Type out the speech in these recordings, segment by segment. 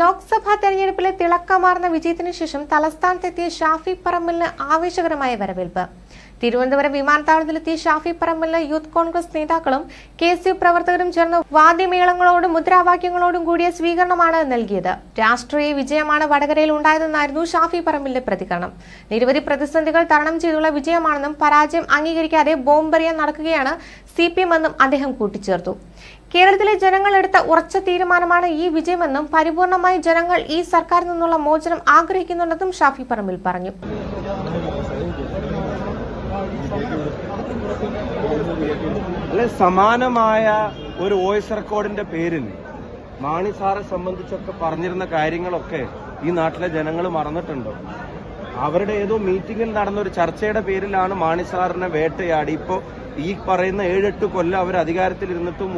ലോക്സഭാ തെരഞ്ഞെടുപ്പിലെ തിളക്കമാർന്ന വിജയത്തിനു ശേഷം തലസ്ഥാനത്തെത്തിയ ഷാഫി പറമ്പലിന് ആവേശകരമായ വരവേൽപ്പ്. തിരുവനന്തപുരം വിമാനത്താവളത്തിലെത്തിയ ഷാഫി പറമ്പലിന് യൂത്ത് കോൺഗ്രസ് നേതാക്കളും കെ എസ് യു പ്രവർത്തകരും ചേർന്ന് വാദ്യമേളങ്ങളോടും മുദ്രാവാക്യങ്ങളോടും കൂടിയ സ്വീകരണമാണ് നൽകിയത്. രാഷ്ട്രീയ വിജയമാണ് വടകരയിൽ ഉണ്ടായതെന്നായിരുന്നു ഷാഫി പറമ്പലിന്റെ പ്രതികരണം. നിരവധി പ്രതിസന്ധികൾ തരണം ചെയ്തുള്ള വിജയമാണെന്നും പരാജയം അംഗീകരിക്കാതെ ബോംബെറിയാൻ നടക്കുകയാണ് സി പി എം എന്നും അദ്ദേഹം കൂട്ടിച്ചേർത്തു. കേരളത്തിലെ ജനങ്ങൾ എടുത്ത ഉറച്ച തീരുമാനമാണ് ഈ വിജയമെന്നും പരിപൂർണമായി ജനങ്ങൾ ഈ സർക്കാരിൽ നിന്നുള്ള മോചനം ആഗ്രഹിക്കുന്നുണ്ടെന്നും ഷാഫി പറമ്പിൽ പറഞ്ഞു. അല്ലെ സമാനമായ ഒരു വോയിസ് റെക്കോർഡിന്റെ പേരിൽ മാണി സാറെ സംബന്ധിച്ചൊക്കെ പറഞ്ഞിരുന്ന കാര്യങ്ങളൊക്കെ ഈ നാട്ടിലെ ജനങ്ങൾ മറന്നിട്ടുണ്ടോ? അവരുടെ ഏതോ മീറ്റിംഗിൽ നടന്ന ഒരു ചർച്ചയുടെ പേരിലാണ് മാണി സാറിനെ വേട്ടയാടി. ഇപ്പോ ഈ പറയുന്ന ഏഴെട്ട് കൊല്ലം അവർ അധികാരത്തിൽ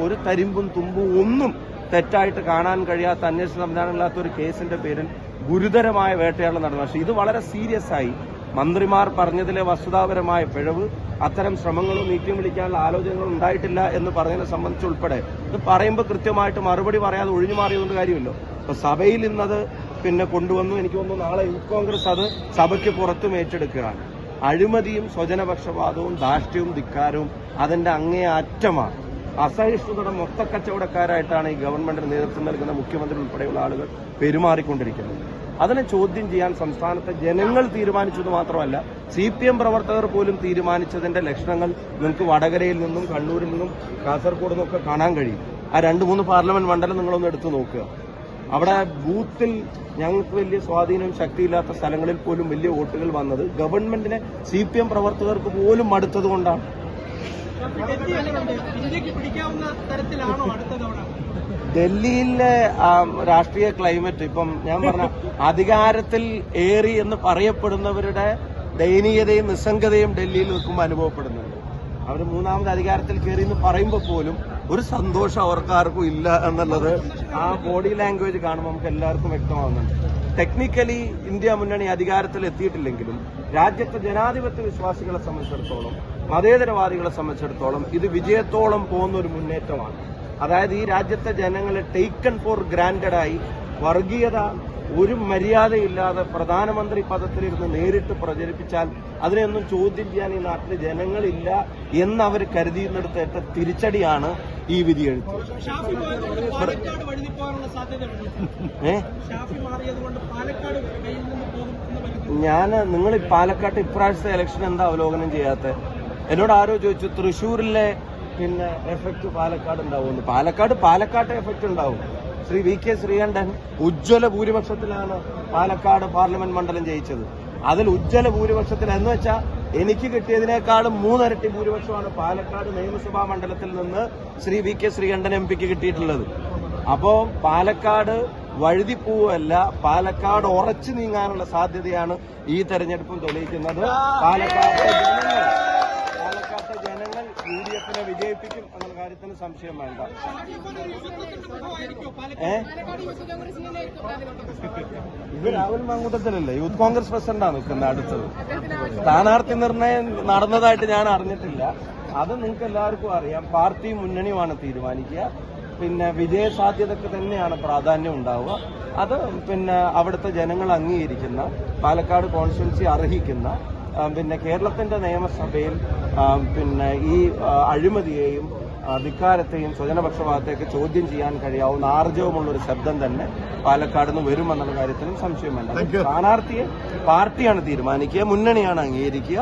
ഒരു തരിമ്പും തുമ്പും ഒന്നും തെറ്റായിട്ട് കാണാൻ കഴിയാത്ത അന്വേഷണ സംവിധാനമില്ലാത്ത ഒരു കേസിന്റെ പേരിൽ ഗുരുതരമായ വേട്ടയാടൽ നടന്നു. പക്ഷേ ഇത് വളരെ സീരിയസ് ആയി മന്ത്രിമാർ പറഞ്ഞതിലെ വസ്തുതാപരമായ പിഴവ് അത്തരം ശ്രമങ്ങളും മീറ്റിംഗ് വിളിക്കാനുള്ള ആലോചനകളും ഉണ്ടായിട്ടില്ല എന്ന് പറഞ്ഞതിനെ സംബന്ധിച്ചുൾപ്പെടെ ഇത് പറയുമ്പോൾ കൃത്യമായിട്ട് മറുപടി പറയാതെ ഒഴിഞ്ഞു മാറിയതുകൊണ്ട് കാര്യമല്ലോ. അപ്പൊ സഭയിൽ ഇന്നത് പിന്നെ കൊണ്ടുവന്നു. എനിക്ക് തോന്നുന്നു നാളെ യൂത്ത് കോൺഗ്രസ് അത് സഭയ്ക്ക് പുറത്തും ഏറ്റെടുക്കുകയാണ്. അഴിമതിയും സ്വജനപക്ഷപാതവും ധാർഷ്ട്യവും ധിക്കാരവും അതിന്റെ അങ്ങേ അറ്റമാണ്. അസഹിഷ്ണുതയുടെ മൊത്തക്കച്ചവടക്കാരായിട്ടാണ് ഈ ഗവൺമെന്റിന് നേതൃത്വം നൽകുന്ന മുഖ്യമന്ത്രി ഉൾപ്പെടെയുള്ള ആളുകൾ പെരുമാറിക്കൊണ്ടിരിക്കുന്നത്. അതിനെ ചോദ്യം ചെയ്യാൻ സംസ്ഥാനത്തെ ജനങ്ങൾ തീരുമാനിച്ചത് മാത്രമല്ല സി പി എം പ്രവർത്തകർ പോലും തീരുമാനിച്ചതിന്റെ ലക്ഷണങ്ങൾ നിങ്ങൾക്ക് വടകരയിൽ നിന്നും കണ്ണൂരിൽ നിന്നും കാസർഗോഡ് നിന്നൊക്കെ കാണാൻ കഴിയും. ആ രണ്ട് മൂന്ന് പാർലമെന്റ് മണ്ഡലം നിങ്ങളൊന്ന് എടുത്തു നോക്കുക. അവിടെ ബൂത്തിൽ ഞങ്ങൾക്ക് വലിയ സ്വാധീനവും ശക്തിയില്ലാത്ത സ്ഥലങ്ങളിൽ പോലും വലിയ വോട്ടുകൾ വന്നത് ഗവൺമെന്റിനെ സി പി എം പ്രവർത്തകർക്ക് പോലും മടുത്തത് കൊണ്ടാണ്. ഡൽഹിയിലെ രാഷ്ട്രീയ ക്ലൈമറ്റ് ഇപ്പം ഞാൻ പറഞ്ഞ അധികാരത്തിൽ ഏറി എന്ന് പറയപ്പെടുന്നവരുടെ ദയനീയതയും നിസ്സംഗതയും ഡൽഹിയിൽ നിൽക്കുമ്പോൾ അനുഭവപ്പെടുന്നുണ്ട്. അവർ മൂന്നാമത് അധികാരത്തിൽ കയറി എന്ന് പറയുമ്പോൾ പോലും ഒരു സന്തോഷം അവർക്കാർക്കും ഇല്ല എന്നുള്ളത് ആ ബോഡി ലാംഗ്വേജ് കാണുമ്പോൾ നമുക്ക് എല്ലാവർക്കും വ്യക്തമാകുന്നുണ്ട് ടെക്നിക്കലി ഇന്ത്യ മുന്നണി അധികാരത്തിൽ എത്തിയിട്ടില്ലെങ്കിലും രാജ്യത്തെ ജനാധിപത്യ വിശ്വാസികളെ സംബന്ധിച്ചിടത്തോളം മതേതരവാദികളെ സംബന്ധിച്ചിടത്തോളം ഇത് വിജയത്തോളം പോകുന്ന ഒരു മുന്നേറ്റമാണ്. അതായത് ഈ രാജ്യത്തെ ജനങ്ങളെ ടേക്കൺ ഫോർ ഗ്രാൻഡഡായി വർഗീയത ഒരു മര്യാദയില്ലാതെ പ്രധാനമന്ത്രി പദത്തിലിരുന്ന് നേരിട്ട് പ്രചരിപ്പിച്ചാൽ അതിനെയൊന്നും ചോദ്യം ചെയ്യാൻ ഈ നാട്ടിലെ ജനങ്ങളില്ല എന്ന് അവർ കരുതിയിരുന്നിടത്തേറ്റ തിരിച്ചടിയാണ് ഈ വിധിയെഴുത്ത്. എഴുത്ത് ഏ? ഞാൻ നിങ്ങൾ ഈ പാലക്കാട്ട് ഇപ്രാവശ്യത്തെ ഇലക്ഷൻ എന്താ അവലോകനം ചെയ്യാത്ത? എന്നോട് ആരോ ചോദിച്ചു തൃശ്ശൂരിലെ പിന്നെ എഫക്ട് പാലക്കാട് ഉണ്ടാവുമെന്ന്. പാലക്കാട് പാലക്കാട്ടെ എഫക്ട് ഉണ്ടാവും. ശ്രീ വി കെ ശ്രീകണ്ഠൻ ഉജ്ജ്വല ഭൂരിപക്ഷത്തിലാണ് പാലക്കാട് പാർലമെന്റ് മണ്ഡലം ജയിച്ചത്. അതിൽ ഉജ്ജ്വല ഭൂരിപക്ഷത്തിൽ എന്ന് വെച്ചാൽ എനിക്ക് കിട്ടിയതിനേക്കാളും മൂന്നരട്ടി ഭൂരിപക്ഷമാണ് പാലക്കാട് നിയമസഭാ മണ്ഡലത്തിൽ നിന്ന് Shri V K Sreekandan M പിക്ക് കിട്ടിയിട്ടുള്ളത്. അപ്പോ പാലക്കാട് വഴുതിപ്പോവല്ല പാലക്കാട് ഉറച്ചു നീങ്ങാനുള്ള സാധ്യതയാണ് ഈ തെരഞ്ഞെടുപ്പും തെളിയിക്കുന്നത്. പാലക്കാട് യു ഡി എഫിനെ വിജയിപ്പിക്കും എന്നുള്ള കാര്യത്തിന് സംശയം വേണ്ട. ഇത് രാഹുൽ മാങ്കൂട്ടത്തിലല്ലേ? യൂത്ത് കോൺഗ്രസ് പ്രസിഡന്റാണ് നിൽക്കുന്നത് അടുത്തത്. സ്ഥാനാർത്ഥി നിർണയം നടന്നതായിട്ട് ഞാൻ അറിഞ്ഞിട്ടില്ല. അത് നിങ്ങൾക്ക് എല്ലാവർക്കും അറിയാം. പാർട്ടി മുന്നണിയുമാണ് തീരുമാനിക്കുക. പിന്നെ വിജയ സാധ്യതക്ക് തന്നെയാണ് പ്രാധാന്യം ഉണ്ടാവുക. അത് പിന്നെ അവിടുത്തെ ജനങ്ങൾ അംഗീകരിക്കുന്ന പാലക്കാട് കോൺസ്റ്റിറ്റ്യൻസി അർഹിക്കുന്ന പിന്നെ കേരളത്തിന്റെ നിയമസഭയിൽ പിന്നെ ഈ അഴിമതിയെയും ധിക്കാരത്തെയും സ്വജനപക്ഷപാതത്തെയൊക്കെ ചോദ്യം ചെയ്യാൻ കഴിയാവുന്ന ആർജവമുള്ള ഒരു ശബ്ദം തന്നെ പാലക്കാട് നിന്ന് വരുമെന്നുള്ള കാര്യത്തിലും സംശയം വേണ്ട സ്ഥാനാർത്ഥിയെ പാർട്ടിയാണ് തീരുമാനിക്കുക മുന്നണിയാണ് അംഗീകരിക്കുക.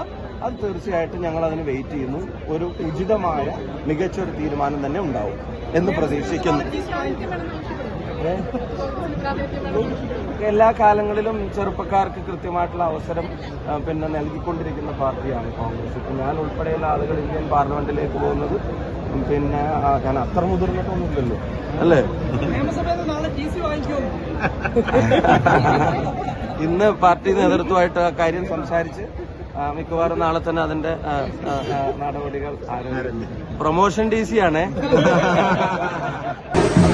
അത് തീർച്ചയായിട്ടും ഞങ്ങൾ അതിന് വെയിറ്റ് ചെയ്യുന്നു. ഒരു ഉചിതമായ മികച്ച ഒരു തീരുമാനം തന്നെ ഉണ്ടാവും എന്ന് പ്രതീക്ഷിക്കുന്നു? എല്ലാ കാലങ്ങളിലും ചെറുപ്പക്കാർക്ക് കൃത്യമായിട്ടുള്ള അവസരം പിന്നെ നൽകിക്കൊണ്ടിരിക്കുന്ന പാർട്ടിയാണ് കോൺഗ്രസ്. ഇപ്പം ഞാൻ ഉൾപ്പെടെയുള്ള ആളുകൾ ഇന്ത്യൻ പാർലമെന്റിലേക്ക് പോകുന്നത് പിന്നെ ഞാൻ അത്ര മുതിർന്നിട്ടൊന്നുമില്ലല്ലോ. അല്ലേ? ഇന്ന് പാർട്ടി നേതൃത്വമായിട്ട് ആ കാര്യം സംസാരിച്ച് മിക്കവാറും നാളെ തന്നെ അതിന്റെ നടപടികൾ ആരംഭിക്കും. പ്രൊമോഷൻ ഡി സി ആണേ.